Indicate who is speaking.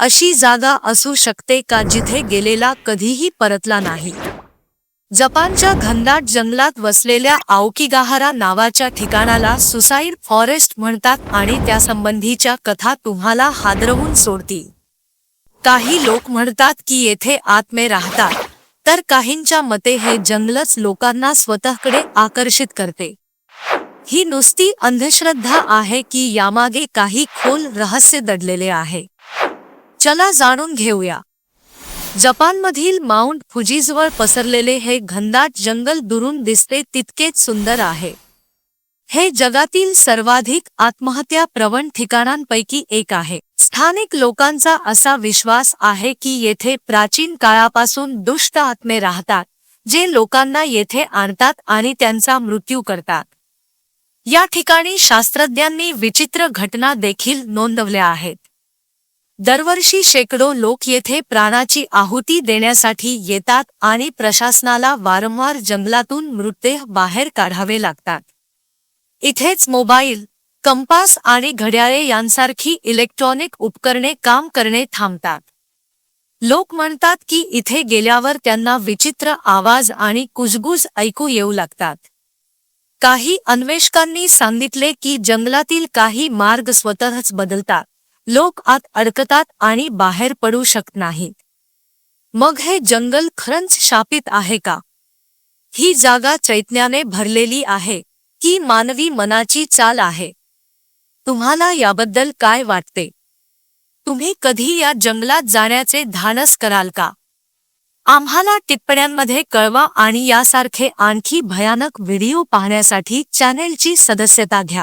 Speaker 1: अशी जागा असू शकते का जिथे गेलेला कधीही परतला नाही? जपानच्या घनदाट जंगलात वसलेल्या आवकीगाहारा नावाच्या ठिकाणाला सुसाईड फॉरेस्ट म्हणतात आणि त्यासंबंधीच्या कथा तुम्हाला हादरवून सोडतील. काही लोक म्हणतात की येथे आत्मे राहतात तर काहींच्या मते हे जंगलच लोकांना स्वतःकडे आकर्षित करते. ही नुसती अंधश्रद्धा आहे की यामागे काही खोल रहस्य दडलेले आहे. चला जाणून घेऊया. जपानमधील माउंट फुजीजवर पसरलेले हे घनदाट जंगल दुरून दिसते तितकेच सुंदर आहे. हे जगातील सर्वाधिक आत्महत्या प्रवण ठिकाणांपैकी एक आहे. स्थानिक लोकांचा असा विश्वास आहे की येथे प्राचीन काळापासून दुष्ट आत्मे राहतात जे लोकांना येथे आणतात आणि त्यांचा मृत्यू करतात. या ठिकाणी शास्त्रज्ञांनी विचित्र घटना देखील नोंदवल्या आहेत. दरवर्षी शेकडो लोक येथे प्राणाची आहुती देण्यासाठी येतात आणि प्रशासनाला वारंवार जंगलातून मृतदेह बाहेर काढावे लागतात. इथेच मोबाईल कंपास आणि घड्याळे यांसारखी इलेक्ट्रॉनिक उपकरणे काम करणे थांबतात. लोक म्हणतात की इथे गेल्यावर त्यांना विचित्र आवाज आणि कुजबुज ऐकू येऊ लागतात. काही अन्वेषकांनी सांगितले की जंगलातील काही मार्ग स्वतःच बदलतात. लोक आत अडकतात आणि बाहेर पडू शकत नाहीत. मग हे जंगल खरंच शापित आहे का? ही जागा चैतन्याने भरलेली आहे की मानवी मनाची चाल आहे? तुम्हाला याबद्दल काय वाटते? तुम्ही कधी या जंगलात जाण्याचे धाडस कराल का? आम्हाला टिप्पण्यांमध्ये कळवा आणि यासारखे आणखी भयानक व्हिडिओ पाहण्यासाठी चॅनेलची सदस्यता घ्या.